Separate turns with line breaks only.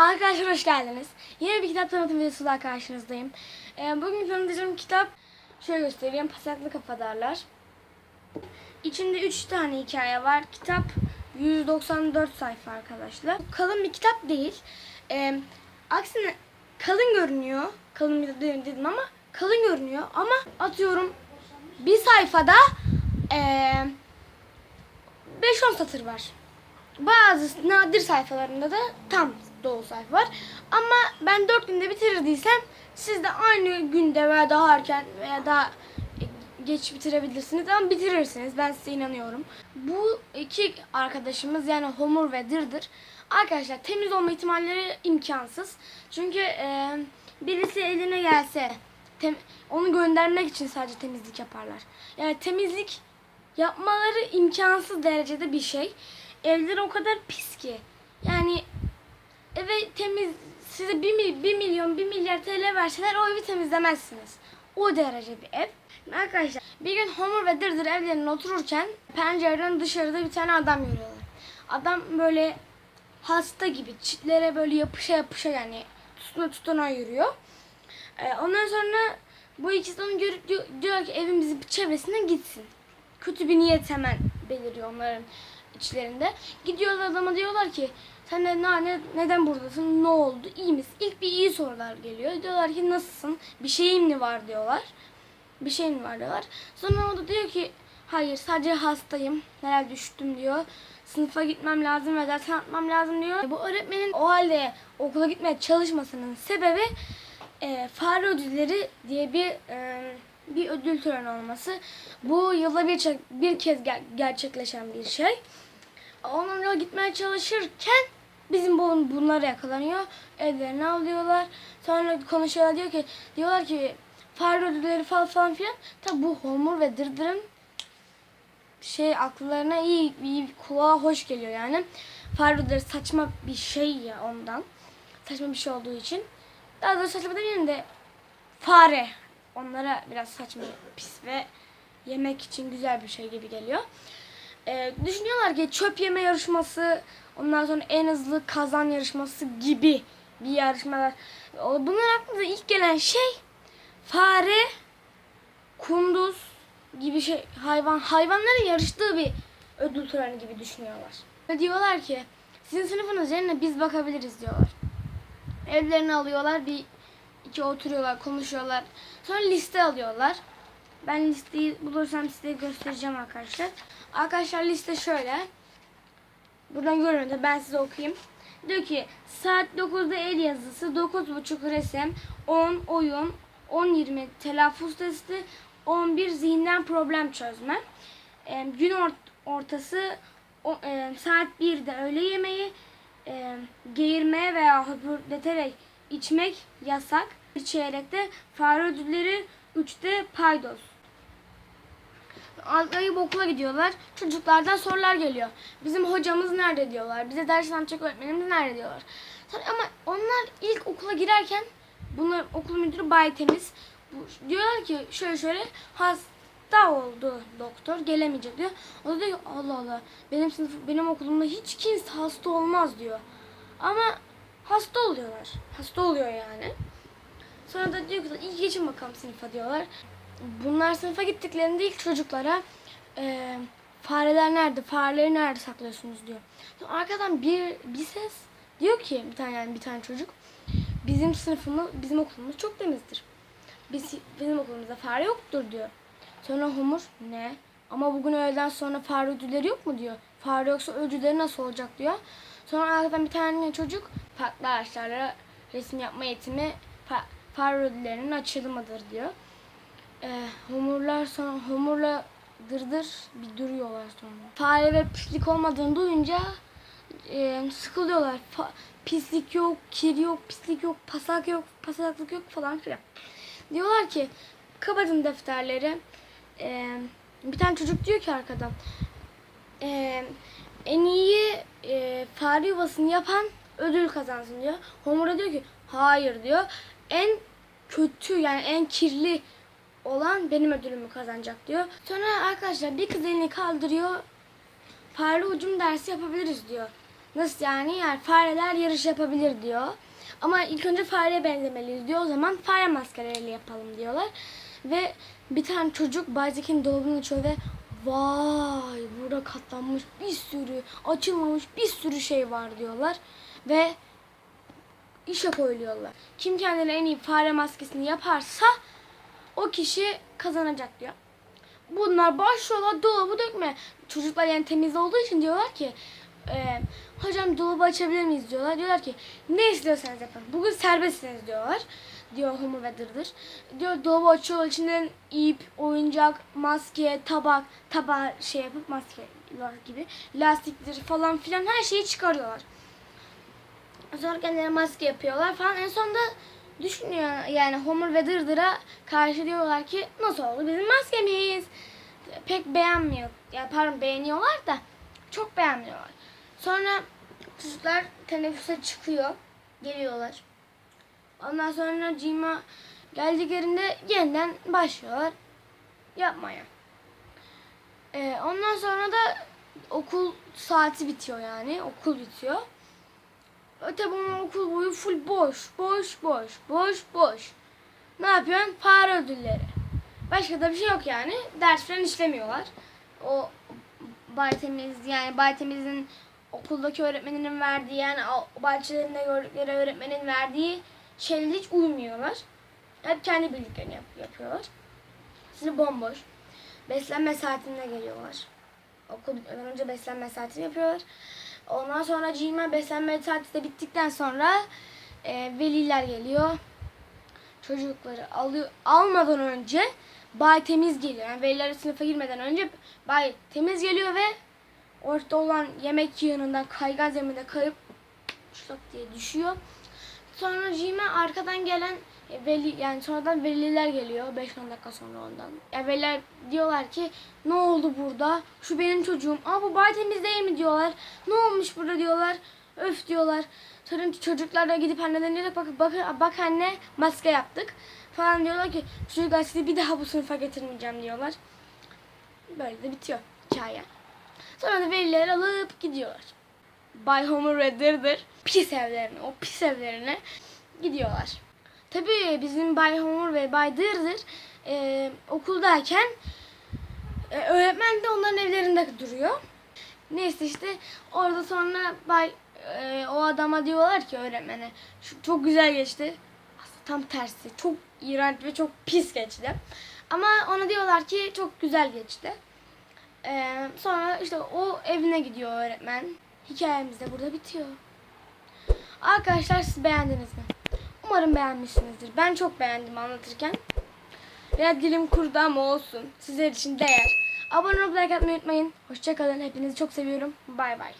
Arkadaşlar hoş geldiniz. Yeni bir kitap tanıtım videosuyla karşınızdayım. Ee, bugün tanıtacağım kitap şöyle göstereyim. Pasaklı Kafadarlar. İçinde 3 tane hikaye var. Kitap 194 sayfa arkadaşlar. Kalın bir kitap değil. Ee, aksine kalın görünüyor. Kalın bir değil dedim ama kalın görünüyor. Ama atıyorum bir sayfada ee, 5-10 satır var. Bazı nadir sayfalarında da tam dolu sayfa var. Ama ben 4 günde bitirdiysem siz de aynı günde veya daha erken veya daha geç bitirebilirsiniz ama bitirirsiniz. Ben size inanıyorum. Bu iki arkadaşımız yani Homur ve Dırdır arkadaşlar temiz olma ihtimalleri imkansız. Çünkü e, birisi eline gelse tem- onu göndermek için sadece temizlik yaparlar. Yani temizlik yapmaları imkansız derecede bir şey. Evleri o kadar pis ki. Yani eve temiz size 1, mi- 1 milyon 1 milyar TL verseler o evi temizlemezsiniz. O derece bir ev. Arkadaşlar bir gün Homer ve Dırdır evlerinde otururken pencereden dışarıda bir tane adam görüyorlar. Adam böyle hasta gibi çitlere böyle yapışa yapışa yani tutuna tutuna yürüyor. Ee, ondan sonra bu ikisi onu görüp diyor, diyor ki evimizin çevresinden gitsin. Kötü bir niyet hemen beliriyor onların içlerinde. Gidiyorlar adama diyorlar ki sen de ne, ne- neden buradasın? Ne oldu? İyi misin? İlk bir iyi sorular geliyor. Diyorlar ki nasılsın? Bir şeyin mi var diyorlar. Bir şeyin mi var diyorlar. Sonra o da diyor ki hayır sadece hastayım. Herhalde düştüm diyor. Sınıfa gitmem lazım ve ders atmam lazım diyor. Bu öğretmenin o halde okula gitmeye çalışmasının sebebi e, fare ödülleri diye bir e, bir ödül töreni olması. Bu yılda bir, bir kez ger- gerçekleşen bir şey. Onunla gitmeye çalışırken bizim bu bunlara yakalanıyor. Evlerine alıyorlar. Sonra konuşuyorlar diyor ki diyorlar ki fare ödülleri falan falan filan. Tabi bu Homer ve Dırdır'ın şey akıllarına iyi, iyi kulağa hoş geliyor yani. Fare ödülleri saçma bir şey ya ondan. Saçma bir şey olduğu için. Daha doğrusu saçma demeyeyim de fare. Onlara biraz saçma, pis ve yemek için güzel bir şey gibi geliyor. Ee, düşünüyorlar ki çöp yeme yarışması, ondan sonra en hızlı kazan yarışması gibi bir yarışmalar. Bunlar aklımıza ilk gelen şey fare, kunduz gibi şey hayvan hayvanların yarıştığı bir ödül töreni gibi düşünüyorlar. Diyorlar ki sizin sınıfınız yerine biz bakabiliriz diyorlar. Evlerini alıyorlar bir iki oturuyorlar konuşuyorlar. Sonra liste alıyorlar. Ben listeyi bulursam size göstereceğim arkadaşlar. Arkadaşlar liste şöyle. Buradan görüyorum da ben size okuyayım. Diyor ki saat 9'da el yazısı, 9.30 resim, 10 oyun, 10-20 telaffuz testi, 11 zihinden problem çözme. Ee, gün ort- ortası o, e, saat 1'de öğle yemeği, e, geğirmeye veya höpürdeterek içmek yasak. Bir çeyrekte fare ödülleri, 3'te paydos. Atlayıp okula gidiyorlar. Çocuklardan sorular geliyor. Bizim hocamız nerede diyorlar. Bize ders anlatacak öğretmenimiz nerede diyorlar. Ama onlar ilk okula girerken bunlar okul müdürü Bay Temiz. Diyorlar ki şöyle şöyle hasta oldu doktor gelemeyecek diyor. O da diyor Allah Allah benim sınıf benim okulumda hiç kimse hasta olmaz diyor. Ama hasta oluyorlar. Hasta oluyor yani. Sonra da diyor ki iyi geçin bakalım sınıfa diyorlar. Bunlar sınıfa gittiklerinde ilk çocuklara e, fareler nerede, fareleri nerede saklıyorsunuz diyor. Sonra arkadan bir bir ses diyor ki bir tane yani bir tane çocuk bizim sınıfımız, bizim okulumuz çok temizdir. Biz, bizim okulumuzda fare yoktur diyor. Sonra Homur ne? Ama bugün öğleden sonra fare ödülleri yok mu diyor. Fare yoksa ödülleri nasıl olacak diyor. Sonra arkadan bir tane çocuk farklı ağaçlarla resim yapma eğitimi fa- fare ödüllerinin açılımıdır diyor. Ee, homurlar sonra homurla dırdır bir duruyorlar sonra. Fare ve pislik olmadığını duyunca e, sıkılıyorlar. Fa- pislik yok, kir yok, pislik yok, pasak yok, pasaklık yok falan filan. Diyorlar ki kapatın defterleri. Ee, bir tane çocuk diyor ki arkadan e, en iyi e, fare yuvasını yapan ödül kazansın diyor. Homura diyor ki hayır diyor. En kötü yani en kirli olan benim ödülümü kazanacak diyor. Sonra arkadaşlar bir kız elini kaldırıyor. Fare ucum dersi yapabiliriz diyor. Nasıl yani? Yani fareler yarış yapabilir diyor. Ama ilk önce fareye benzemeliyiz diyor. O zaman fare maskeleriyle yapalım diyorlar. Ve bir tane çocuk Bayzek'in dolabını açıyor ve vay burada katlanmış bir sürü açılmamış bir sürü şey var diyorlar. Ve işe koyuluyorlar. Kim kendine en iyi fare maskesini yaparsa o kişi kazanacak diyor. Bunlar başlıyorlar dolabı dökme. Çocuklar yani temiz olduğu için diyorlar ki e, hocam dolabı açabilir miyiz diyorlar. Diyorlar ki ne istiyorsanız yapın. Bugün serbestsiniz diyorlar. Diyor Homer ve Dırdır. Diyor dolabı açıyorlar içinden ip, oyuncak, maske, tabak, tabağı şey yapıp maske gibi lastikleri falan filan her şeyi çıkarıyorlar. Sonra kendilerine maske yapıyorlar falan. En sonunda düşünüyor yani Homer ve Dırdır'a karşı diyorlar ki nasıl oldu bizim maskemiz? Pek beğenmiyor. Yani pardon beğeniyorlar da çok beğenmiyorlar. Sonra çocuklar teneffüse çıkıyor. Geliyorlar. Ondan sonra Cima geldiklerinde yeniden başlıyorlar yapmaya. Ee, ondan sonra da okul saati bitiyor yani. Okul bitiyor. Tabi onun okul boyu full boş, boş, boş, boş, boş. Ne yapıyorsun? Fare ödülleri. Başka da bir şey yok yani. Ders falan işlemiyorlar. O Bay Temiz yani Bay Temiz'in okuldaki öğretmeninin verdiği yani o bahçelerinde gördükleri öğretmenin verdiği şeyle hiç uymuyorlar. Hep kendi bildiklerini yap- yapıyorlar. Şimdi bomboş. Beslenme saatinde geliyorlar. Okul bitmeden önce beslenme saatini yapıyorlar. Ondan sonra Cima beslenme saati de bittikten sonra e, veliler geliyor. Çocukları alıyor, almadan önce Bay Temiz geliyor. Yani veliler sınıfa girmeden önce Bay Temiz geliyor ve ortada olan yemek yığınından kaygan zeminde kayıp şlak diye düşüyor. Sonra Cima arkadan gelen veli yani sonradan veliler geliyor 5-10 dakika sonra ondan. Ya veliler diyorlar ki ne oldu burada? Şu benim çocuğum. Aa bu bay temiz değil mi diyorlar. Ne olmuş burada diyorlar. Öf diyorlar. Sonra çocuklar da gidip annelerine diyorlar bak, bak, bak anne maske yaptık. Falan diyorlar ki çocuklar sizi bir daha bu sınıfa getirmeyeceğim diyorlar. Böyle de bitiyor hikaye. Sonra da veliler alıp gidiyorlar. Bay Homer ve Dırdır pis evlerine, o pis evlerine gidiyorlar. Tabii bizim Bay Homer ve Bay Dırdır e, okuldayken e, öğretmen de onların evlerinde duruyor. Neyse işte orada sonra Bay e, o adama diyorlar ki öğretmene şu çok güzel geçti. Aslında tam tersi. Çok iğrenç ve çok pis geçti. Ama ona diyorlar ki çok güzel geçti. Ee, sonra işte o evine gidiyor öğretmen. Hikayemiz de burada bitiyor. Arkadaşlar siz beğendiniz mi? Umarım beğenmişsinizdir. Ben çok beğendim anlatırken. Biraz dilim kurudu ama olsun. Sizler için değer. Abone olup like atmayı unutmayın. Hoşçakalın. Hepinizi çok seviyorum. Bay bay.